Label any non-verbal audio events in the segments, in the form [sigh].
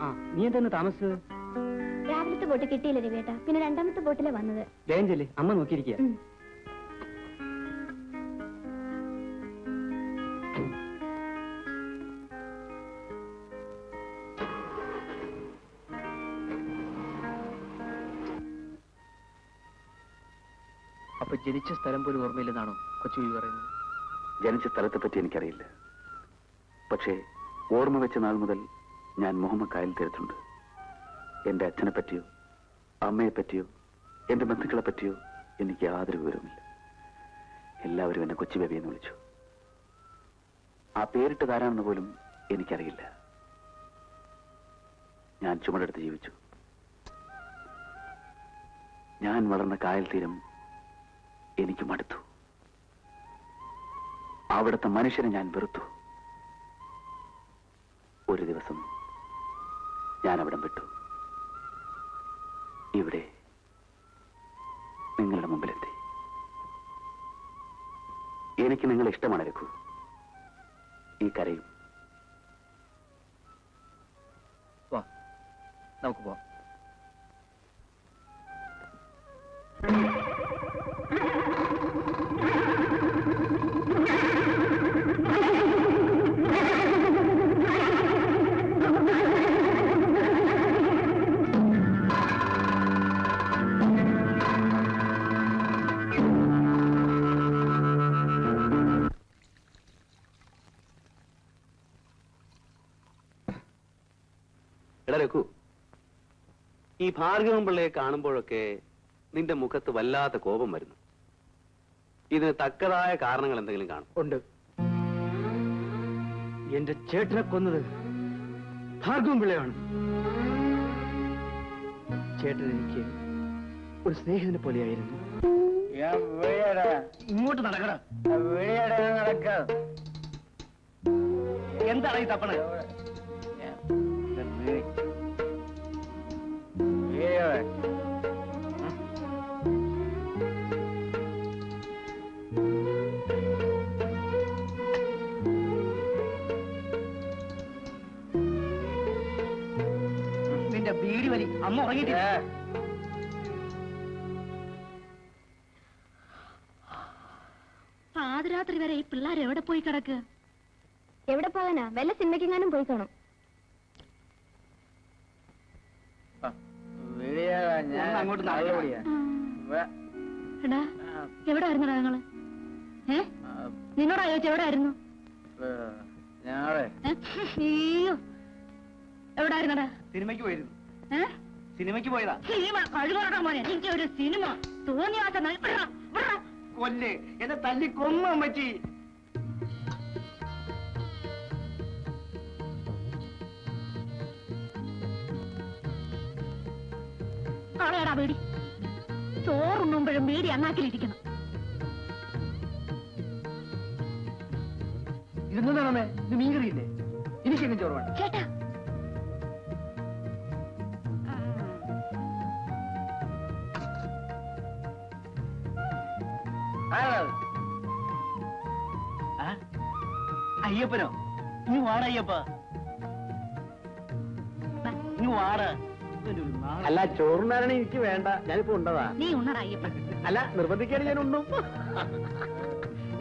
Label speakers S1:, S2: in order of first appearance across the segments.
S1: ആ നീ എന്തെന്ന് താമസിച്ചത്?
S2: രാവിലത്തെ ബോട്ട് കിട്ടിയില്ല രവിയേട്ട. പിന്നെ രണ്ടാമത്തെ ബോട്ടിലെ വന്നത്.
S1: വേഗം അമ്മ നോക്കിയിരിക്കുക.
S3: അപ്പൊ ജനിച്ച സ്ഥലം പോലും ഓർമ്മയില്ലെന്നാണോ കൊച്ചു പറയുന്നത്?
S4: ജനിച്ച സ്ഥലത്തെ പറ്റി എനിക്കറിയില്ല. പക്ഷേ ഓർമ്മ വെച്ച നാൾ മുതൽ ഞാൻ മുഹമ്മദ് കായൽ തീരത്തുണ്ട് എന്റെ അച്ഛനെ പറ്റിയോ അമ്മയെ പറ്റിയോ എന്റെ ബന്ധുക്കളെ പറ്റിയോ എനിക്ക് യാതൊരു വിവരവുമില്ല. എല്ലാവരും എന്നെ കൊച്ചു ബേബി എന്ന് വിളിച്ചു. ആ പേരിട്ടതാരാണെന്ന് പോലും എനിക്കറിയില്ല. ഞാൻ ചുമടെടുത്ത് ജീവിച്ചു. ഞാൻ വളർന്ന കായൽ തീരം എനിക്ക് മടുത്തു. അവിടുത്തെ മനുഷ്യനെ ഞാൻ വെറുത്തു. ഒരു ദിവസം ഞാൻ അവിടം വിട്ടു. ഇവിടെ നിങ്ങളുടെ മുമ്പിലെത്തി. എനിക്ക് നിങ്ങൾ ഇഷ്ടമാണ് രഘു. ഈ കരയും.
S3: നമുക്ക് പോവാം.
S4: എടാ രഘു ഈ ഭാർഗവൻ പിള്ളയെ കാണുമ്പോഴൊക്കെ നിന്റെ മുഖത്ത് വല്ലാത്ത കോപം വരുന്നു. ഇതിന് തക്കതായ കാരണങ്ങൾ എന്തെങ്കിലും കാണും.
S1: ഉണ്ട്. എന്റെ ചേട്ടനെ കൊന്നത് ഭാർഗവൻ പിള്ളയാണ്. ചേട്ടൻ എനിക്ക് ഒരു സ്നേഹിതനെ പോലെയായിരുന്നു. ഇങ്ങോട്ട് നടക്കണ എന്താണ് ഈ തപ്പണ? അമ്മ ഉറങ്ങിയിട്ടില്ല.
S2: പാതിരാത്രി വരെ ഈ പിള്ളേർ എവിടെ പോയി കിടക്ക്? എവിടെ പോകാനാ? വല്ല സിനിമയ്ക്കെങ്ങാനും പോയി കാണും.
S1: അങ്ങോട്ട്.
S2: എടാ എവിടെ ആയിരുന്നടാ നിങ്ങൾ ഏ നിന്നോടാ എവിടെ ആയിരുന്നു അയ്യോ. എവിടെ ആയിരുന്നടാ
S1: സിനിമയ്ക്ക് പോയിരുന്നു.
S2: ഏ?
S1: സിനിമയ്ക്ക് പോയതാ.
S2: സിനിമ കഴിവറടാ മോനെ. എനിക്ക് ഒരു സിനിമ. തോന്നിയാത്ത
S1: കൊല്ലേ. എന്നെ തല്ലി കൊന്നു അമ്മച്ചി.
S2: കളയടാ വീടി. ചോറുണ്ണുമ്പോഴും വീടി അണ്ണാക്കിലിരിക്കണം
S1: അയ്യപ്പനോ? നീ വാട അയ്യപ്പ. നീ വാട. അല്ല ചോറുണ്ടാരണ എനിക്ക് വേണ്ട. ഞാനിപ്പോ ഉണ്ടതാ.
S2: നീ ഉണ്ണടാ അയ്യപ്പ.
S1: അല്ല നിർബന്ധിക്കാണ് ഞാൻ ഉണ്ണും.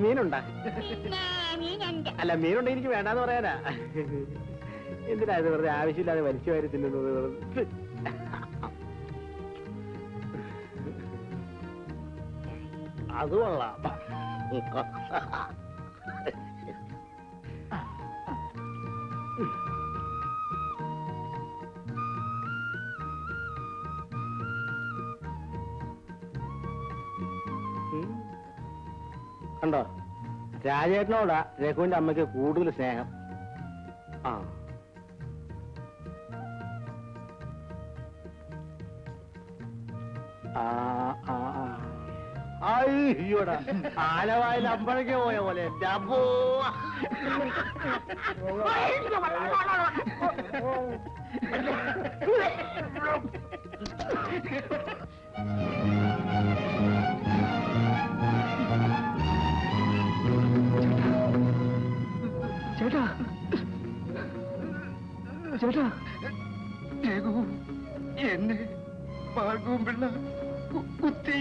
S1: മീനുണ്ടാ? അല്ല മീനുണ്ട് എനിക്ക് വേണ്ടെന്ന് പറയാനാ. എന്തിനാ ഇത് വെറുതെ ആവശ്യമില്ലാതെ വലിച്ചു വാരി തിന്നുന്നത്? അത് കൊള്ളാം. കണ്ടോ? രാജേട്ടനോടാ രഘുവിന്റെ അമ്മയ്ക്ക് കൂടുതൽ സ്നേഹം. ആ. ആ ആ. ആലവായിൽ അമ്പഴക്ക് പോയ പോലെ. ചേട്ടാ. ചേട്ടാ.
S5: രഘു എന്നെ ഭാർഗവും പിള്ള കുത്തി.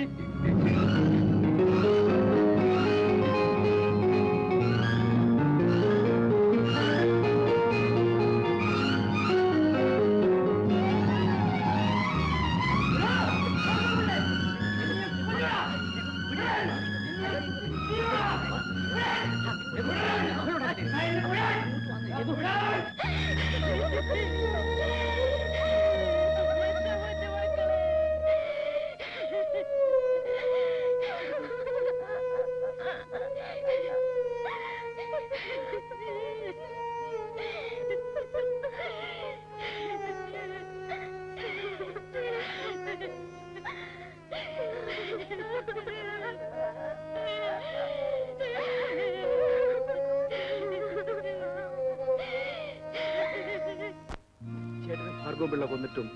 S6: ചേട്ടന് കൊന്നിട്ടും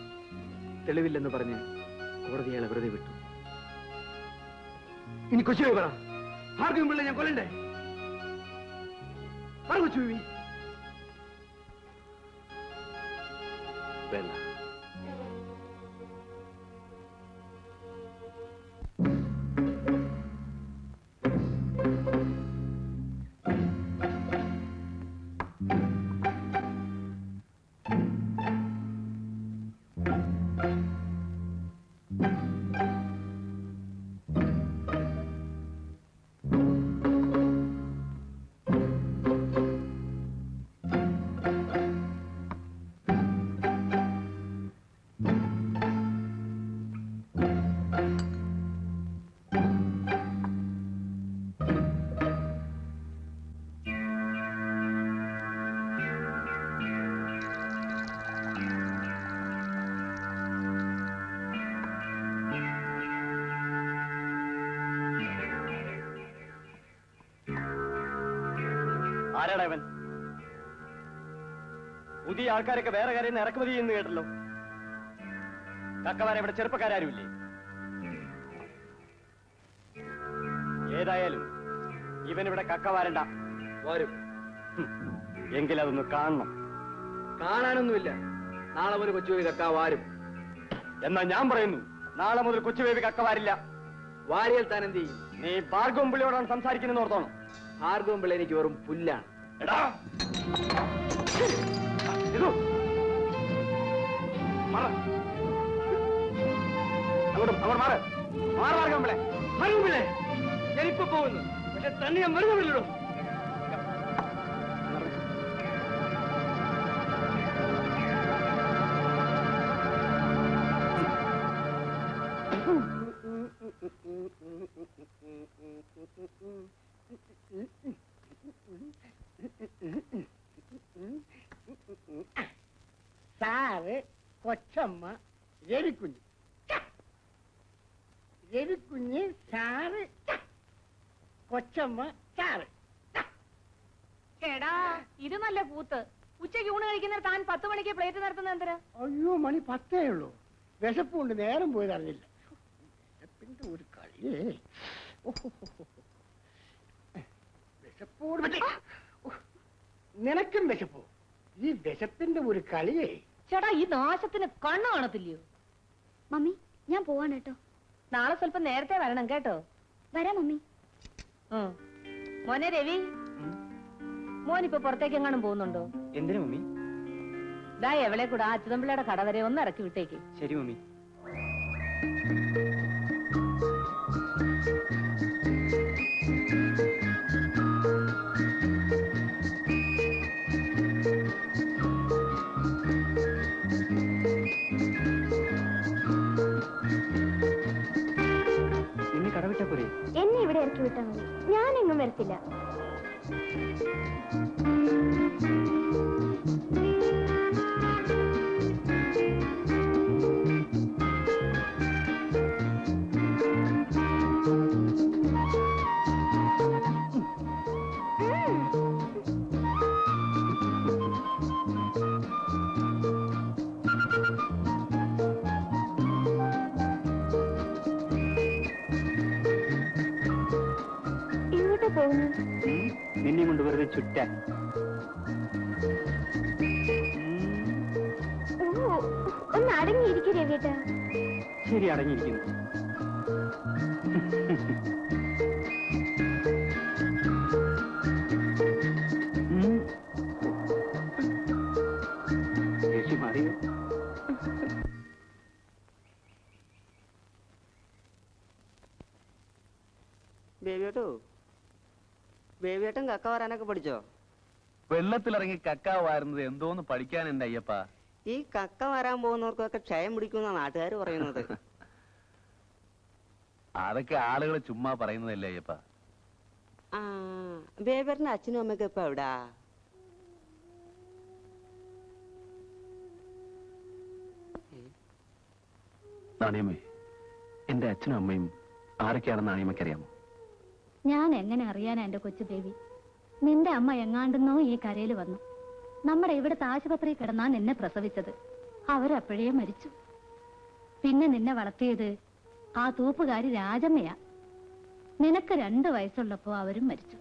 S6: തെളിവില്ലെന്ന് പറഞ്ഞ് കോടതി അയാളെ വെറുതെ വിട്ടു. ഇനി കൊച്ചു പറ പിള്ള ഞാൻ കൊല്ലണ്ടേ? പറ
S4: വേണ്ട.
S5: അവൻ പുതിയ ആൾക്കാരൊക്കെ വേറെ കാര്യം ഇറക്കുമതി ചെയ്യുന്നു കേട്ടല്ലോ. കക്കവാര ഇവിടെ ചെറുപ്പക്കാരുമില്ലേ ഏതായാലും ഇവൻ ഇവിടെ കക്കവാരണ്ട
S6: വരും.
S5: എങ്കിൽ അതൊന്ന് കാണണം.
S6: കാണാനൊന്നുമില്ല. നാളെ മുതൽ കൊച്ചുവേവി കക്ക വാരും.
S5: എന്നാ ഞാൻ പറയുന്നു നാളെ മുതൽ കൊച്ചുബേബി കക്കവാരില്ല
S6: വാരിയാൽ താൻ എന്ത് ചെയ്യും?
S5: നീ ഭാർഗവമ്പിളിയോടാണ് സംസാരിക്കുന്നത് ഓർത്തോണം.
S6: ഭാർഗവും പിള്ളി എനിക്ക് വെറും പുല്ലാണ്. ഞാനിപ്പോ പോകുന്നു. പക്ഷെ തന്നെ ഞാൻ വെറുതെ വിളിടൂ
S7: സാറ് കൊച്ചമ്മ രവിക്കുഞ്ഞ്. രവിക്കുഞ്ഞ് സാറ് കൊച്ചമ്മ സാറ്
S8: എടാ ഇത് നല്ല കൂത്ത്. ഉച്ചയ്ക്ക് ഊണ് കഴിക്കുന്ന താൻ പത്ത് മണിക്ക് പ്ലേറ്റ് നിർത്തുന്ന എന്തിനാ?
S7: അയ്യോ മണി പത്തേ ഉള്ളൂ. വിശപ്പുണ്ട് നേരം പോയത് അറിഞ്ഞില്ല. വിശപ്പിന്റെ ഒരു കളിയേ. വിശപ്പോട്. നിനക്കും വിശപ്പോ. ഈ വിശപ്പിന്റെ ഒരു കളിയേ.
S8: ചേട്ടാ ഈ നാശത്തിന് കണ്ണു കാണത്തില്ലയോ?
S9: മമ്മി ഞാൻ പോവാണ് കേട്ടോ.
S8: നാളെ സ്വല്പം നേരത്തെ വരണം കേട്ടോ?
S9: വരാം മമ്മി.
S8: മോനെ രവി മോനിപ്പോ പുറത്തേക്ക് എങ്ങാനും പോകുന്നുണ്ടോ?
S6: എന്തിനു മമ്മി?
S8: ദാ എവളെ കൂടെ ആ അച്യുതമ്പിള്ളയുടെ കട വരെ ഒന്ന് ഇറക്കി വിട്ടേക്ക്.
S6: ശരി മമ്മി.
S9: എന്നെ വിട്ടാൽ മതി. ഞാൻ എങ്ങും വരത്തില്ല. ഇങ്ങോട്ട് പോകുന്നു
S6: നിന്നെ കൊണ്ട് വെറുതെ ചുറ്റാൻ.
S9: ഒന്ന് അടങ്ങിയിരിക്കും രവിയേട്ട.
S6: ശരി അടങ്ങിയിരിക്കുന്നു. മാറിയോ?
S10: ബേബിയേട്ടോ ബേബിയേട്ടൻ കക്ക വരാനൊക്കെ പഠിച്ചോ?
S11: വെള്ളത്തിലിറങ്ങി കക്ക വാരുന്നത് എന്തോന്ന് പഠിക്കാൻ എന്റെ അയ്യപ്പ.
S10: ഈ കക്ക വരാൻ പോകുന്നവർക്കൊക്കെ ക്ഷയം പിടിക്കുന്ന നാട്ടുകാർ പറയുന്നത്. [laughs]
S11: അതൊക്കെ ആളുകൾ ചുമ്മാ പറയുന്നതല്ലേ അയ്യപ്പ.
S10: ആ ബേബിയേട്ടന്റെ അച്ഛനും അമ്മയൊക്കെ ഇപ്പൊ എവിടാ?
S4: നാണിയമ്മേ എന്റെ അച്ഛനും അമ്മയും ആരൊക്കെയാണെന്ന് നാണിയമ്മയ്ക്ക് അറിയാമോ
S12: ഞാൻ എങ്ങനെ അറിയാനാ എന്റെ കൊച്ചു ബേബി നിന്റെ അമ്മ എങ്ങാണ്ടെന്നോ ഈ കരയിൽ വന്നു. നമ്മുടെ ഇവിടുത്തെ ആശുപത്രിയിൽ കിടന്നാ നിന്നെ പ്രസവിച്ചത്. അവരപ്പോഴേ മരിച്ചു. പിന്നെ നിന്നെ വളർത്തിയത് ആ തൂപ്പുകാരി രാജമ്മയാ. നിനക്ക് രണ്ട് വയസ്സുള്ളപ്പോ അവരും മരിച്ചു.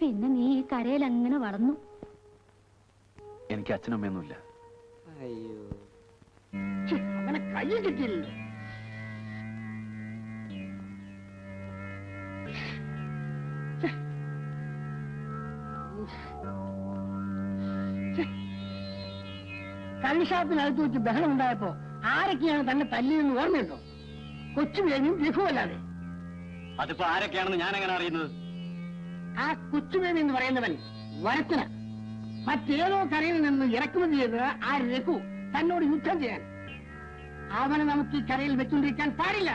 S12: പിന്നെ നീ ഈ കരയിൽ അങ്ങനെ വളർന്നു?
S4: എനിക്ക് അച്ഛനമ്മയൊന്നുമില്ല.
S10: അയ്യോ.
S7: അവനെ കൈ കിട്ടിയില്ലല്ലോ. കള്ളിഷാപ്പിനകത്ത് വെച്ച് ബഹളം ഉണ്ടായപ്പോ ആരൊക്കെയാണ് തന്നെ തല്ലിയെന്ന് ഓർമ്മയുണ്ടോ? കൊച്ചു ബേബിയും രഘുവല്ലാതെ.
S6: അതിപ്പോ ആരൊക്കെയാണെന്ന് ഞാൻ എങ്ങനെ അറിയുന്നത്?
S7: ആ കൊച്ചുബേബി എന്ന് പറയുന്നവൻ വരച്ചന. മറ്റേതോ കരയിൽ നിന്ന് ഇറക്കുമതി ചെയ്ത് ആ രഘു തന്നോട് യുദ്ധം ചെയ്യാൻ. അവനെ നമുക്ക് ഈ കരയിൽ വെച്ചുകൊണ്ടിരിക്കാൻ പാടില്ല.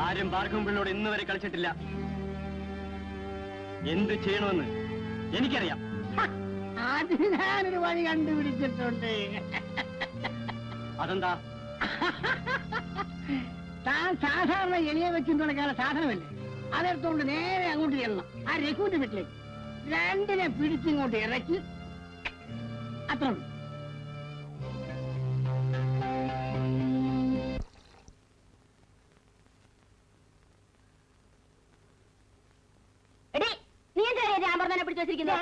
S6: ആരും ഭാർഗവമ്പിള്ളോട് ഇന്ന് വരെ കളിച്ചിട്ടില്ല. എന്ത് ചെയ്യണമെന്ന് എനിക്കറിയാം.
S7: അത് ഞാനൊരു വഴി കണ്ടുപിടിച്ചിട്ടുണ്ട്.
S6: അതെന്താ?
S7: താൻ സാധാരണ എലിയെ വെച്ചും തുടക്കാനുള്ള സാധനമല്ലേ? അതെടുത്തോണ്ട് നേരെ അങ്ങോട്ട് ചെല്ലണം. ആ രഘുവിന്റെ വീട്ടിലേക്ക്. രണ്ടിനെ പിടിച്ചിങ്ങോട്ട് ഇറക്കി. അത്ര
S9: നീ എന്താ പിടിച്ചു വെച്ചിരിക്കുന്നത്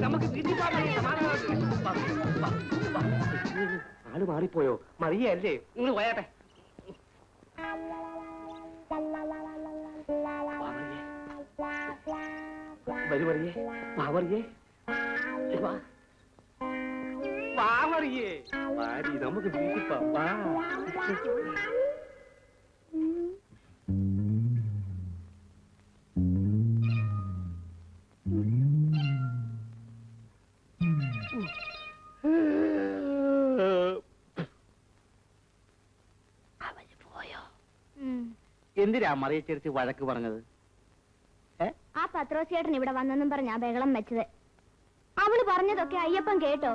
S9: നമുക്ക് തിരിച്ചു നമുക്ക്
S6: ആൾ മാറിപ്പോയോ? മറിയല്ലേ നിങ്ങൾ പോയാട്ടെ. വരുമറിയേ മറിയേ വാ വാ വാ വാരി നമുക്ക് വീട്ടിൽ പോവാം. വാ. എന്തിനാ മറിയച്ചേർച്ച് വഴക്ക് പറഞ്ഞത്?
S9: ആ പത്രോസിയേട്ടൻ ഇവിടെ വന്നെന്നും പറഞ്ഞാ ബഹളം വെച്ചത്. അവൾ പറഞ്ഞതൊക്കെ അയ്യപ്പൻ കേട്ടോ?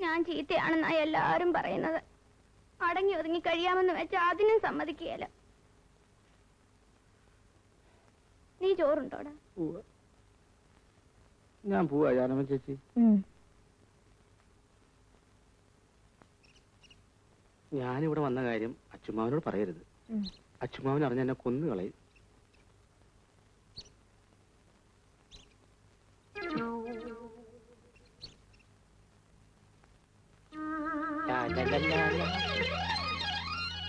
S9: ഞാൻ ചീത്തയാണെന്നാ എല്ലാരും പറയുന്നത്. അടങ്ങി ഒതുങ്ങി കഴിയാമെന്ന് വെച്ചാ അതിനും സമ്മതിക്കുകയല്ല. നീ ചോറുണ്ടോടാ?
S6: ഞാൻ പോവാ ജാനമ്മ ചേച്ചി. ഞാനിവിടെ വന്ന കാര്യം അച്ചുമാവനോട് പറയരുത്. അച്ചുമാവൻ അറിഞ്ഞ എന്നെ കൊന്നുകളയും ലാ,